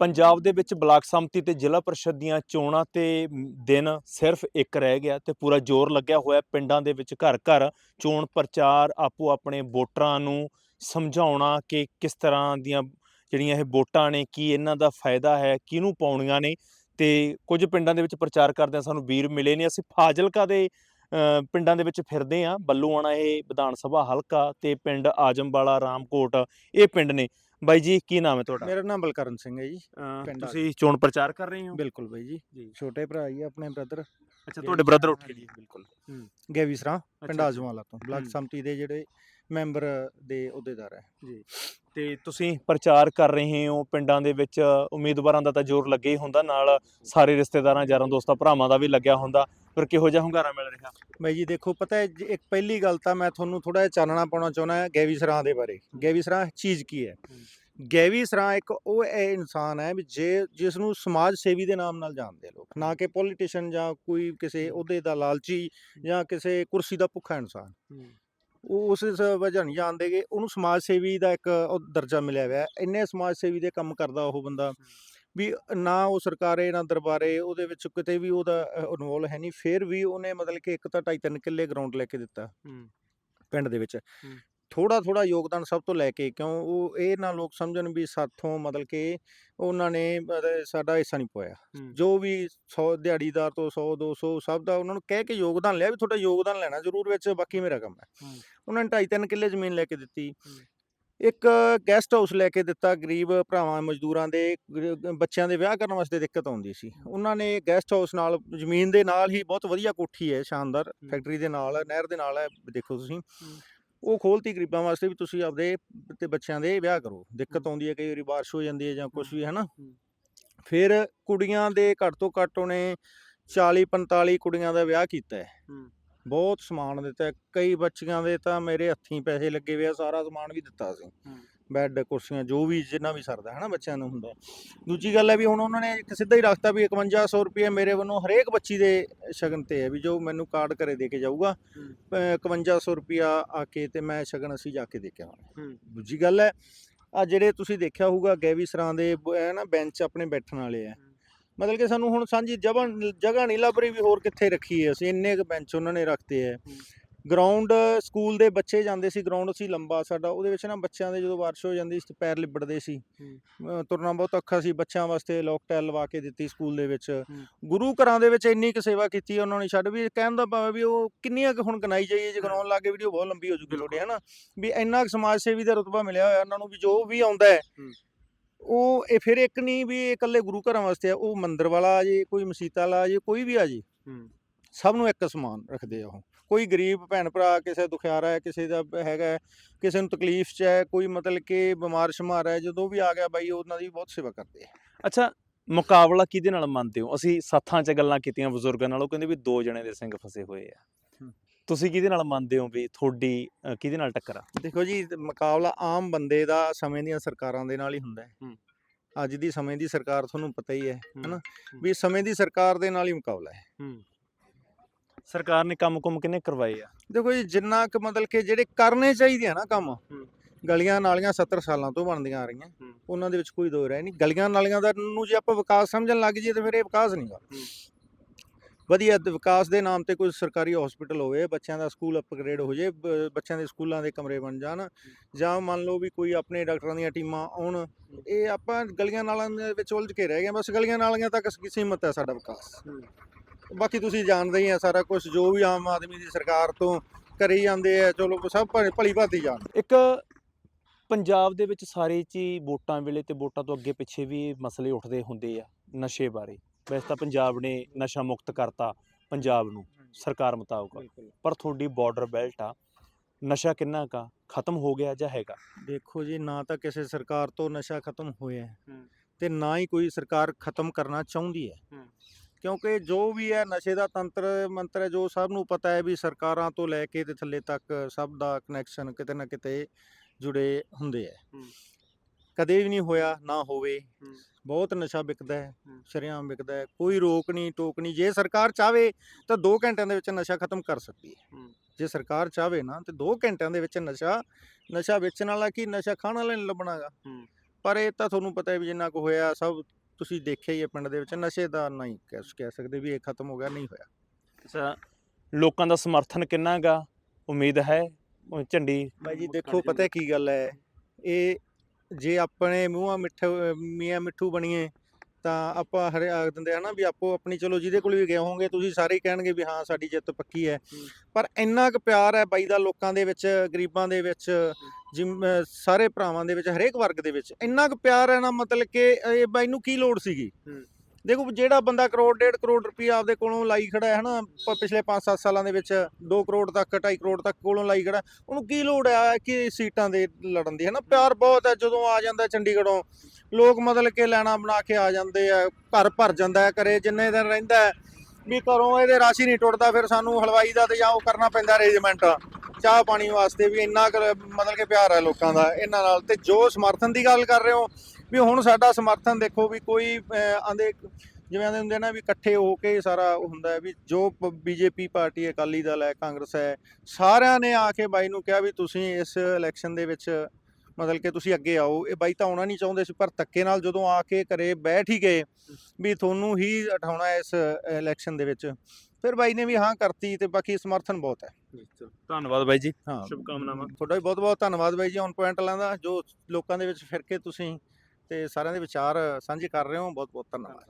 ਪੰਜਾਬ ਦੇ ਵਿੱਚ ਬਲਾਕ ਸੰਮਤੀ ਤੇ ਜ਼ਿਲ੍ਹਾ ਪਰਿਸ਼ਦ ਦੀਆਂ ਚੋਣਾਂ ਤੇ ਦਿਨ ਸਿਰਫ ਇੱਕ ਰਹਿ ਗਿਆ ਤੇ ਪੂਰਾ ਜ਼ੋਰ ਲੱਗਿਆ ਹੋਇਆ ਪਿੰਡਾਂ ਦੇ ਵਿੱਚ ਘਰ ਘਰ ਚੋਣ ਪ੍ਰਚਾਰ, ਆਪੋ ਆਪਣੇ ਵੋਟਰਾਂ ਨੂੰ ਸਮਝਾਉਣਾ ਕਿ ਕਿਸ ਤਰ੍ਹਾਂ ਦੀਆਂ ਜਿਹੜੀਆਂ ਇਹ ਵੋਟਾਂ ਨੇ, ਕੀ ਇਹਨਾਂ ਦਾ ਫਾਇਦਾ ਹੈ, ਕਿਹਨੂੰ ਪਾਉਣੀਆਂ ਨੇ ਤੇ ਕੁਝ ਪਿੰਡਾਂ ਦੇ ਵਿੱਚ ਪ੍ਰਚਾਰ ਕਰਦਿਆਂ ਸਾਨੂੰ ਵੀਰ ਮਿਲੇ ਨੇ। ਅਸੀਂ ਫਾਜ਼ਿਲਕਾ ਦੇ ਪਿੰਡਾਂ ਦੇ ਵਿੱਚ ਫਿਰਦੇ ਆ ਬੱਲੂਆਣਾ ਇਹ ਵਿਧਾਨ ਸਭਾ ਹਲਕਾ ਤੇ ਪਿੰਡ ਆਜਮਵਾਲਾ, ਰਾਮਕੋਟ ਇਹ ਪਿੰਡ ਨੇ। ਬਾਈ ਜੀ ਕੀ ਨਾਮ ਹੈ ਤੁਹਾਡਾ? ਮੇਰਾ ਨਾਮ ਬਲਕਰਨ ਸਿੰਘ ਹੈ ਜੀ ਅਹ ਪਿੰਡ ਤੁਸੀਂ ਚੋਣ ਪ੍ਰਚਾਰ ਕਰ ਰਹੇ ਹੋ? ਬਿਲਕੁਲ ਬਾਈ ਜੀ ਜੀ। ਛੋਟੇ ਭਰਾ ਜੀ ਆਪਣੇ ਬ੍ਰਦਰ ਅੱਛਾ ਤੁਹਾਡੇ ਬ੍ਰਦਰ ਉੱਠੇ ਜੀ ਬਿਲਕੁਲ। ਗੈਵੀ ਸਰਾਂ ਪਿੰਡ ਅੱਛਾ, ਆਜਮਾਲਾ ਤੋਂ ਬਲਾਕ ਹੂੰ। ਸੰਮਤੀ ਦੇ ਜਿਹੜੇ ਮੈਂਬਰ ਦੇ ਅਹੁਦੇਦਾਰ ਹੈ। ਤੇ ਤੁਸੀਂ ਪ੍ਰਚਾਰ ਕਰ ਰਹੇ ਹੋ ਪਿੰਡਾਂ ਦੇ ਵਿੱਚ ਉਮੀਦਵਾਰਾਂ ਦਾ ਤਾਂ ਜ਼ੋਰ ਲੱਗੇ ਹੀ ਹੁੰਦਾ ਨਾਲ ਸਾਰੇ ਰਿਸ਼ਤੇਦਾਰਾਂ ਯਾਰਾਂ ਦੋਸਤਾਂ ਭਰਾਵਾਂ ਦਾ ਵੀ ਲੱਗਿਆ ਹੁੰਦਾ। ਪਰ ਕਿਹੋ ਜਿਹਾ ਹੁੰਗਾਰਾ ਮਿਲ ਰਿਹਾ? ਬਾਈ ਜੀ ਦੇਖੋ ਪਤਾ ਹੈ ਜੀ, ਇੱਕ ਪਹਿਲੀ ਗੱਲ ਤਾਂ ਮੈਂ ਤੁਹਾਨੂੰ ਥੋੜਾ ਜਿਹਾ ਚਾਨਣਾ ਪਾਉਣਾ ਚਾਹੁੰਦਾ ਹਾਂ ਗੈਵੀ ਸਰਾਂ ਦੇ ਬਾਰੇ। ਗੈਵੀ ਸਰਾਂ ਚੀਜ਼ ਕੀ ਹੈ। ਗੈਵੀ ਸਰਾਂ ਇੱਕ ਉਹ ਇਹ ਇਨਸਾਨ ਹੈ ਵੀ ਜੇ ਜਿਸ ਨੂੰ ਸਮਾਜ ਸੇਵੀ ਦੇ ਨਾਮ ਨਾਲ ਜਾਣਦੇ ਆ ਲੋਕ ਨਾ ਕਿ ਪੋਲੀਟੀਸ਼ੀਅਨ ਜਾਂ ਕੋਈ ਕਿਸੇ ਅਹੁਦੇ ਦਾ ਲਾਲਚੀ ਜਾਂ ਕਿਸੇ ਕੁਰਸੀ ਦਾ ਭੁੱਖਾ ਇਨਸਾਨ। ਉਹ ਉਸ ਸ- ਵਜ੍ਹਾ ਨਹੀਂ ਜਾਣਦੇ ਕਿ ਉਹਨੂੰ ਸਮਾਜ ਸੇਵੀ ਦਾ ਇੱਕ ਉਹ ਦਰਜਾ ਮਿਲਿਆ ਹੋਇਆ ਹੈ। ਇੰਨੇ ਸਮਾਜ ਸੇਵੀ ਦੇ ਕੰਮ ਕਰਦਾ ਉਹ ਬੰਦਾ। ਵੀ ਨਾ ਉਹ ਸਰਕਾਰੇ ਨਾ ਦਰਬਾਰੇ ਉਹਦੇ ਵਿੱਚ ਕਿਤੇ ਵੀ ਉਹਦਾ ਇਨਵੋਲ ਹੈ ਨਹੀਂ ਫਿਰ ਵੀ ਉਹਨੇ ਮਤਲਬ ਕਿ ਇੱਕ ਤਾਂ ਢਾਈ ਤਿੰਨ ਕਿੱਲੇ ਗਰਾਊਂਡ ਲੈ ਕੇ ਦਿੱਤਾ ਪਿੰਡ ਦੇ ਵਿੱਚ। ਥੋੜਾ ਥੋੜਾ ਯੋਗਦਾਨ ਸਭ ਤੋਂ ਲੈ ਕੇ ਕਿਉਂ ਉਹ ਇਹ ਨਾ ਲੋਕ ਸਮਝਣ ਵੀ ਸਾਥੋਂ ਮਤਲਬ ਕਿ ਉਹਨਾਂ ਨੇ ਸਾਡਾ ਹਿੱਸਾ ਨਹੀਂ ਪਾਇਆ। ਜੋ ਵੀ 100 ਦਿਹਾੜੀਦਾਰ ਤੋਂ 100 200 ਸਭ ਦਾ ਉਹਨਾਂ ਨੂੰ ਕਹਿ ਕੇ ਯੋਗਦਾਨ ਲਿਆ ਵੀ ਤੁਹਾਡਾ ਯੋਗਦਾਨ ਲੈਣਾ ਜ਼ਰੂਰ ਵਿੱਚ ਬਾਕੀ ਮੇਰਾ ਕੰਮ ਹੈ। ਉਹਨਾਂ ਨੇ ਢਾਈ ਤਿੰਨ ਕਿੱਲੇ ਜ਼ਮੀਨ ਲੈ ਕੇ ਦਿੱਤੀ। ਇੱਕ ਗੈਸਟ ਹਾਊਸ ਲੈ ਕੇ ਦਿੱਤਾ ਗਰੀਬ ਭਰਾਵਾਂ ਮਜ਼ਦੂਰਾਂ ਦੇ ਗਰ- ਬੱਚਿਆਂ ਦੇ ਵਿਆਹ ਕਰਨ ਵਾਸਤੇ ਦਿੱਕਤ ਆਉਂਦੀ ਸੀ ਉਹਨਾਂ ਨੇ ਗੈਸਟ ਹਾਊਸ ਨਾਲ ਜ਼ਮੀਨ ਦੇ ਨਾਲ ਹੀ ਬਹੁਤ ਵਧੀਆ ਕੋਠੀ ਹੈ ਸ਼ਾਨਦਾਰ। ਫੈਕਟਰੀ ਦੇ ਨਾਲ ਹੈ ਨਹਿਰ ਦੇ ਨਾਲ ਹੈ ਦੇਖੋ ਤੁਸੀਂ ਉਹ ਖੋਲਤੀ ਗਰੀਬਾਂ ਵਾਸਤੇ ਵੀ ਤੁਸੀਂ ਆਪਦੇ ਤੇ ਬੱਚਿਆਂ ਦੇ ਵਿਆਹ ਕਰੋ ਦਿੱਕਤ। ਆਉਂਦੀ ਹੈ ਕਈ ਵਾਰੀ ਬਾਰਿਸ਼ ਹੋ ਜਾਂਦੀ ਹੈ ਜਾਂ ਕੁਝ। ਵੀ ਹੈ ਨਾ ਹੂੰ। ਫਿਰ ਕੁੜੀਆਂ ਦੇ ਘੱਟ ਤੋਂ ਘੱਟ ਉਹਨੇ 40 45 ਕੁੜੀਆਂ ਦਾ ਵਿਆਹ ਕੀਤਾ ਹੈ ਹੂੰ। ਬਹੁਤ ਸਮਾਨ ਦਿੱਤਾ ਹੈ। ਕਈ ਬੱਚੀਆਂ ਦੇ ਤਾਂ ਮੇਰੇ ਹੱਥੀਂ ਪੈਸੇ ਲੱਗੇ ਹੋਏ ਆ ਸਾਰਾ ਸਮਾਨ ਵੀ ਦਿੱਤਾ ਸੀ ਹੂੰ। ਬੈੱਡ ਕੁਰਸੀਆਂ ਜੋ ਵੀ ਜਿੰਨਾ ਵੀ ਸਰਦਾ ਹੈ ਨਾ ਬੱਚਿਆਂ ਨੂੰ ਹੁੰਦਾ ਦੂਜੀ ਗੱਲ ਹੈ ਵੀ ਹੁਣ ਉਹਨਾਂ ਨੇ ਇੱਕ ਸਿੱਧਾ ਹੀ ਰੱਖਤਾ ਵੀ 5100 ਰੁਪਏ ਮੇਰੇ ਵੱਲੋਂ ਹਰੇਕ ਬੱਚੀ ਦੇ ਸ਼ਗਨ ਤੇ ਹੈ ਵੀ ਜੋ ਮੈਨੂੰ ਕਾਰਡ ਘਰੇ ਦੇ ਕੇ ਜਾਊਗਾ ਹੂੰ। ਅਹ 5100 ਰੁਪਿਆ ਆ ਕੇ ਤੇ ਮੈਂ ਸ਼ਗਨ ਅਸੀਂ ਜਾ ਕੇ ਦੇ ਕੇ ਆਵਾਂਗੇ ਹੂੰ। ਦੂਜੀ ਗੱਲ ਹੈ ਆ ਜਿਹੜੇ ਤੁਸੀਂ ਦੇਖਿਆ ਹੋਊਗਾ ਗੈਵੀ ਸਰਾਂ ਦੇ ਇਹ ਨਾ ਬੈਂਚ ਆਪਣੇ ਬੈਠਣ ਵਾਲੇ ਆ ਮਤਲਬ ਕਿ ਸਾਨੂੰ ਹੁਣ ਸਾਂਝੀ ਜਗ੍ਹਾ ਜਗ੍ਹਾ ਨਹੀਂ ਲੱਭ ਰਹੀ ਵੀ ਹੋਰ ਕਿੱਥੇ ਰੱਖੀਏ ਅਸੀਂ ਇੰਨੇ ਕੁ ਬੈਂਚ ਉਹਨਾਂ ਨੇ ਰੱਖਤੇ ਹੈ। ਗਰਾਊਂਡ ਸਕੂਲ ਦੇ ਬੱਚੇ ਜਾਂਦੇ ਸੀ ਗਰਾਊਂਡ ਸੀ ਲੰਬਾ ਸਾਡਾ ਉਹਦੇ ਵਿੱਚ ਨਾ ਬੱਚਿਆਂ ਦੇ ਜਦੋਂ ਬਾਰਿਸ਼ ਹੋ ਜਾਂਦੀ ਸੀ ਪੈਰ ਲਿਬੜਦੇ ਸੀ। ਤੁਰਨਾ ਬਹੁਤ ਔਖਾ ਸੀ ਬੱਚਿਆਂ ਵਾਸਤੇ ਲੋਕ ਟੈਲ ਲਵਾ ਕੇ ਦਿੱਤੀ ਸਕੂਲ ਦੇ ਵਿੱਚ। ਗੁਰੂ ਘਰਾਂ ਦੇ ਵਿੱਚ ਇੰਨੀ ਕੁ ਸੇਵਾ ਕੀਤੀ ਉਹਨਾਂ ਨੇ ਛੱਡ ਵੀ ਕਹਿਣ ਦਾ ਭਾਵੇਂ ਵੀ ਉਹ ਕਿੰਨੀਆਂ ਕੁ ਹੁਣ ਗਨਾਈ ਜਾਈਏ ਜੇ ਗਨਾਉਣ ਲੱਗੇ ਵੀਡੀਓ ਬਹੁਤ ਲੰਬੀ ਹੋ ਜੂਗੀ ਤੁਹਾਡੇ ਹਨਾ? ਵੀ ਇੰਨਾ ਕੁ ਸਮਾਜ ਸੇਵੀ ਦਾ ਰੁਤਬਾ ਮਿਲਿਆ ਹੋਇਆ ਉਹਨਾਂ ਨੂੰ ਵੀ ਜੋ ਵੀ ਆਉਂਦਾ ਹੂੰ। ਉਹ ਇਹ ਫਿਰ ਇੱਕ ਨਹੀਂ ਵੀ ਇਹ ਇਕੱਲੇ ਗੁਰੂ ਘਰਾਂ ਵਾਸਤੇ ਆ ਉਹ ਮੰਦਿਰ ਵਾਲਾ ਆ ਜੇ ਕੋਈ ਮਸੀਤਾਂ ਵਾਲਾ ਆ ਜੇ ਕੋਈ ਵੀ ਆ ਜੀ। ਸਭ ਨੂੰ ਇੱਕ ਸਮਾਨ ਰੱਖਦੇ ਆ ਉਹ। ਕੋਈ ਗਰੀਬ ਭੈਣ ਭਰਾ ਕਿਸੇ ਦੁਖਿਆਰਾ ਹੈ ਕਿਸੇ ਦਾ ਹੈਗਾ ਹੈ, ਕਿਸੇ ਨੂੰ ਤਕਲੀਫ 'ਚ ਹੈ ਕੋਈ ਮਤਲਬ ਕਿ ਬਿਮਾਰ ਸ਼ਮਾਰ ਹੈ ਜਦੋਂ ਵੀ ਆ ਗਿਆ ਬਾਈ ਉਹਨਾਂ ਦੀ ਬਹੁਤ ਸੇਵਾ ਕਰਦੇ ਆ। ਅੱਛਾ ਮੁਕਾਬਲਾ ਕਿਹਦੇ ਨਾਲ ਮੰਨਦੇ ਹੋ? ਅਸੀਂ ਸਾਥਾਂ 'ਚ ਗੱਲਾਂ ਕੀਤੀਆਂ ਬਜ਼ੁਰਗਾਂ ਨਾਲ ਉਹ ਕਹਿੰਦੇ ਵੀ ਦੋ ਜਣੇ ਦੇ ਸਿੰਘ ਫਸੇ ਹੋਏ ਆ। ਤੁਸੀਂ ਕਿਹਦੇ ਨਾਲ ਮੰਨਦੇ ਹੋ ਵੀ ਤੁਹਾਡੀ ਅ, ਕਿਹਦੇ ਨਾਲ ਟੱਕਰ ਆ? ਦੇਖੋ ਜੀ ਤੇ ਮੁਕਾਬਲਾ ਆਮ ਬੰਦੇ ਦਾ ਸਮੇਂ ਦੀਆਂ ਸਰਕਾਰਾਂ ਦੇ ਨਾਲ ਹੀ ਹੁੰਦਾ ਹੈ। ਹੂੰ। ਅੱਜ ਦੀ ਸਮੇਂ ਦੀ ਸਰਕਾਰ ਤੁਹਾਨੂੰ ਪਤਾ ਹੀ ਹੈ ਹਨਾ। ਵੀ ਸਮੇਂ ਦੀ ਸਰਕਾਰ ਦੇ ਨਾਲ ਹੀ ਮੁਕਾਬਲਾ ਹੈ। ਸਰਕਾਰ ਨੇ ਕੰਮ-ਕੁਮ ਕਿੰਨੇ ਕਰਵਾਏ ਆ? ਦੇਖੋ ਜੀ ਜਿੰਨਾ ਕੁ ਮਤਲਬ ਕਿ ਜਿਹੜੇ ਕਰਨੇ ਚਾਹੀਦੇ ਆ ਨਾ ਕੰਮ ਗਲੀਆਂ ਨਾਲੀਆਂ 70 ਸਾਲਾਂ ਤੋਂ ਬਣਦੀਆਂ ਆ ਰਹੀਆਂ। ਹੂੰ। ਉਹਨਾਂ ਦੇ ਵਿੱਚ ਕੋਈ ਦੋ ਰਹਿ ਨਹੀਂ। ਗਲੀਆਂ ਨਾਲੀਆਂ ਦਾ ਨੂੰ ਜੇ ਆਪਾਂ ਵਿਕਾਸ ਸਮਝਣ ਲੱਗ ਜਾਈਏ ਤਾਂ ਫਿਰ ਇਹ ਵਿਕਾਸ ਨਹੀਂਗਾ। ਵਧੀਆ ਵਿਕਾਸ ਦੇ ਨਾਮ ਤੇ ਕੋਈ ਸਰਕਾਰੀ ਹਸਪੀਟਲ ਹੋਵੇ ਬੱਚਿਆਂ ਦਾ ਸਕੂਲ ਅਪਗ੍ਰੇਡ ਹੋ ਜੇ ਬੱਚਿਆਂ ਦੇ ਸਕੂਲਾਂ ਦੇ ਕਮਰੇ ਬਣ ਜਾਣ ਜਾਂ ਮੰਨ ਲਓ ਵੀ ਕੋਈ ਆਪਣੇ ਡਾਕਟਰਾਂ ਦੀਆਂ ਟੀਮਾਂ ਆਉਣ ਇਹ ਆਪਾਂ ਗਲੀਆਂ ਨਾਲਾਂ ਦੇ ਵਿੱਚ ਉਲਝ ਕੇ ਰਹਿ ਗਏ। ਬਸ ਗਲੀਆਂ ਨਾਲੀਆਂ ਤੱਕ ਸੀਮਤ ਹੈ ਸਾਡਾ ਵਿਕਾਸ। ਬਾਕੀ ਤੁਸੀਂ ਜਾਣਦੇ ਹੀ ਆ ਸਾਰਾ ਕੁਝ ਜੋ ਵੀ ਆਮ ਆਦਮੀ ਦੀ ਸਰਕਾਰ ਤੋਂ ਕਰੀ ਜਾਂਦੇ ਆ ਚਲੋ ਸਭ ਭਲੀ- ਭਾਤੀ ਜਾਣ। ਇੱਕ ਪੰਜਾਬ ਦੇ ਵਿੱਚ ਸਾਰੇ 'ਚ ਵੋਟਾਂ ਵੇਲੇ ਤੇ ਵੋਟਾਂ ਤੋਂ ਅੱਗੇ ਪਿੱਛੇ ਵੀ ਮਸਲੇ ਉੱਠਦੇ ਹੁੰਦੇ ਆ ਨਸ਼ੇ ਬਾਰੇ। ਵੈਸੇ ਤਾਂ ਪੰਜਾਬ ਨੇ ਨਸ਼ਾ ਮੁਕਤ ਕਰਤਾ ਪੰਜਾਬ ਨੂੰ ਸਰਕਾਰ ਮੁਤਾਬਕ। ਪਰ ਤੁਹਾਡੀ ਬਾਰਡਰ ਬੈਲਟ ਆ ਨਸ਼ਾ ਕਿੰਨਾ ਕਾ ਖਤਮ ਹੋ ਗਿਆ ਜਾਂ ਹੈਗਾ? ਦੇਖੋ ਜੀ ਨਾ ਤਾਂ ਕਿਸੇ ਸਰਕਾਰ ਤੋਂ ਨਸ਼ਾ ਖਤਮ ਹੋਇਆ ਹੈ। ਤੇ ਨਾ ਹੀ ਕੋਈ ਸਰਕਾਰ ਖਤਮ ਕਰਨਾ ਚਾਹੁੰਦੀ ਹੈ। ਕਿਉਂਕਿ ਜੋ ਵੀ ਹੈ ਨਸ਼ੇ ਦਾ ਤੰਤਰ ਮੰਤਰ ਹੈ ਜੋ ਸਭ ਨੂੰ ਪਤਾ ਹੈ ਵੀ ਸਰਕਾਰਾਂ ਤੋਂ ਲੈ ਕੇ ਤੇ ਥੱਲੇ ਤੱਕ ਸਭ ਦਾ ਕਨੈਕਸ਼ਨ ਕਿਤੇ ਨਾ ਕਿਤੇ ਜੁੜੇ ਹੁੰਦੇ ਹੂੰ। ਕਦੇ ਵੀ ਨਹੀਂ ਹੋਇਆ ਨਾ ਹੋਵੇ। ਹੂੰ। ਬਹੁਤ ਨਸ਼ਾ ਵਿਕਦਾ ਹੈ ਹੂੰ। ਸ਼ਰੇਆਮ ਵਿਕਦਾ ਹੈ। ਕੋਈ ਰੋਕ ਨਹੀਂ ਟੋਕ ਨਹੀਂ। ਜੇ ਸਰਕਾਰ ਚਾਵੇ ਤਾਂ 2 ਘੰਟਿਆਂ ਦੇ ਵਿੱਚ ਨਸ਼ਾ ਖਤਮ ਕਰ ਸਕਦੀ ਹੈ। ਹੂੰ। ਜੇ ਸਰਕਾਰ ਚਾਵੇ ਨਾ ਤੇ 2 ਘੰਟਿਆਂ ਦੇ ਵਿੱਚ ਨਸ਼ਾ ਨਸ਼ਾ ਵੇਚਣ ਵਾਲਾ ਕੀ ਨਸ਼ਾ ਖਾਣ ਵਾਲਾ ਨਹੀਂ ਲੱਭਣਾਗਾ? ਹੂੰ। ਪਰ ਇਹ ਤਾਂ ਤੁਹਾਨੂੰ ਪਤਾ ਹੈ ਵੀ ਜਿੰਨਾ ਕੁ ਹੋਇਆ ਸਭ ਤੁਸੀਂ ਦੇਖਿਆ ਹੀ ਹੈ ਪਿੰਡ ਦੇ ਵਿੱਚ ਨਸ਼ੇ ਦਾ ਨਹੀਂ ਕਹਿ ਕਹਿ ਸਕਦੇ ਵੀ ਇਹ ਖਤਮ ਹੋ ਗਿਆ ਨਹੀਂ ਹੋਇਆ। ਅੱਛਾ ਲੋਕਾਂ ਦਾ ਸਮਰਥਨ ਕਿੰਨਾ ਹੈਗਾ ਉਮੀਦ ਹੈ ਉਹ ਝੰਡੀ ਬਾਈ ਜੀ ਦੇਖੋ ਪਤਾ ਕੀ ਗੱਲ ਹੈ? ਇਹ ਜੇ ਆਪਣੇ ਮੂੰਹਾਂ ਮਿੱਠੂ ਮੀਆਂ ਮਿੱਠੂ ਬਣੀਏ ਤਾਂ ਆਪਾਂ ਹਰੇ ਆਖ ਦਿੰਦੇ ਹਨਾ ਵੀ ਆਪੋ ਆਪਣੀ ਚਲੋ ਜਿਹਦੇ ਕੋਲ ਵੀ ਗਏ ਹੋਵੋਗੇ ਤੁਸੀਂ ਸਾਰੇ ਹੀ ਕਹਿਣਗੇ ਵੀ ਹਾਂ ਸਾਡੀ ਜਿੱਤ ਪੱਕੀ ਹੈ। ਪਰ ਇੰਨਾ ਕੁ ਪਿਆਰ ਹੈ ਬਾਈ ਦਾ ਲੋਕਾਂ ਦੇ ਵਿੱਚ ਗਰੀਬਾਂ ਦੇ ਵਿੱਚ ਜਿਮ ਅਹ ਸਾਰੇ ਭਰਾਵਾਂ ਦੇ ਵਿੱਚ ਹਰੇਕ ਵਰਗ ਦੇ ਵਿੱਚ ਇੰਨਾ ਕੁ ਪਿਆਰ ਹੈ ਨਾ ਮਤਲਬ ਕਿ ਇਹ ਬਾਈ ਨੂੰ ਕੀ ਲੋੜ ਸੀਗੀ? ਹੂੰ। ਦੇਖੋ ਜਿਹੜਾ ਬੰਦਾ ਕਰੋੜ, ਡੇਢ ਕਰੋੜ ਰੁਪਈਆ ਆਪਦੇ ਕੋਲੋਂ ਲਾਈ ਖੜਾ ਹੈ, ਹਨਾ? ਪਿਛਲੇ 5-7 ਸਾਲਾਂ ਦੇ ਵਿੱਚ 2 ਕਰੋੜ ਤੱਕ 2.5 ਕਰੋੜ ਤੱਕ ਕੋਲੋਂ ਲਾਈ ਖੜਾ, ਉਹਨੂੰ ਕੀ ਲੋੜ ਆ ਕਿ ਸੀਟਾਂ ਦੇ ਲੜਨ ਦੀ, ਹਨਾ? ਪਿਆਰ ਬਹੁਤ ਹੈ, ਜਦੋਂ ਆ ਜਾਂਦਾ ਚੰਡੀਗੜ੍ਹੋਂ, ਲੋਕ ਮਤਲਬ ਕਿ ਲੈਣਾ ਬਣਾ ਕੇ ਆ ਜਾਂਦੇ ਆ, ਘਰ ਭਰ ਜਾਂਦਾ ਹੈ ਕਰੇ ਜਿੰਨੇ ਦਿਨ ਰਹਿੰਦਾ ਵੀ ਘਰੋਂ ਇਹਦੇ ਰਾਸ਼ੀ ਨਹੀਂ ਟੁੱਟਦਾ, ਫਿਰ ਸਾਨੂੰ ਹਲਵਾਈ ਦਾ ਤੇ ਜਾਂ ਉਹ ਕਰਨਾ ਪੈਂਦਾ ਅਰੇਂਜਮੈਂਟ ਚਾਹ ਪਾਣੀ ਵਾਸਤੇ ਵੀ ਇੰਨਾ ਕੁ ਮਤਲਬ ਕਿ ਪਿਆਰ ਹੈ ਲੋਕਾਂ ਦਾ ਇਹਨਾਂ ਨਾਲ, ਤੇ ਜੋ ਸਮਰਥਨ ਦੀ ਗੱਲ ਕਰ ਰਹੇ ਹੋ ਵੀ ਹੁਣ ਸਾਡਾ ਸਮਰਥਨ ਦੇਖੋ ਵੀ ਕੋਈ ਆਂਦੇ ਜਿਵੇਂ ਆਂਦੇ ਹੁੰਦੇ ਨਾ ਵੀ ਇਕੱਠੇ ਹੋ ਕੇ ਸਾਰਾ ਉਹ ਹੁੰਦਾ ਹੈ ਵੀ ਜੋ ਬੀਜੇਪੀ ਪਾਰਟੀ ਅਕਾਲੀ ਦਲ ਹੈ ਕਾਂਗਰਸ ਹੈ ਸਾਰਿਆਂ ਨੇ ਆ ਕੇ ਬਾਈ ਨੂੰ ਕਿਹਾ ਵੀ ਤੁਸੀਂ ਇਸ ਇਲੈਕਸ਼ਨ ਦੇ ਵਿੱਚ ਮਤਲਬ ਕਿ ਤੁਸੀਂ ਅੱਗੇ ਆਓ। ਇਹ ਬਾਈ ਤਾਂ ਆਉਣਾ ਨਹੀਂ ਚਾਹੁੰਦੇ ਸੀ ਪਰ ਧੱਕੇ ਨਾਲ ਜਦੋਂ ਆ ਕੇ ਘਰੇ ਬੈਠ ਹੀ ਗਏ ਵੀ ਤੁਹਾਨੂੰ ਹੀ ਉਠਾਉਣਾ ਹੈ ਇਸ ਇਲੈਕਸ਼ਨ ਦੇ ਵਿੱਚ। ਫਿਰ ਬਾਈ ਨੇ ਵੀ ਹਾਂ ਕਰਤੀ ਤੇ ਬਾਕੀ ਸਮਰਥਨ ਬਹੁਤ ਹੈ। ਧੰਨਵਾਦ ਬਾਈ ਜੀ। ਹਾਂ। ਸ਼ੁਭਕਾਮਨਾਵਾਂ। ਤੁਹਾਡਾ ਵੀ ਬਹੁਤ ਬਹੁਤ ਧੰਨਵਾਦ ਬਾਈ ਜੀ ਔਨ ਪੁਆਇੰਟ ਲਾਂਦਾ। ਜੋ ਲੋਕਾਂ ਦੇ ਵਿੱਚ ਫਿਰ ਕੇ ਤੁਸੀਂ ਤੇ ਸਾਰਿਆਂ ਦੇ ਵਿਚਾਰ ਸਾਂਝੇ ਕਰ ਰਹੇ ਹੋ। ਬਹੁਤ ਬਹੁਤ ਧੰਨਵਾਦ।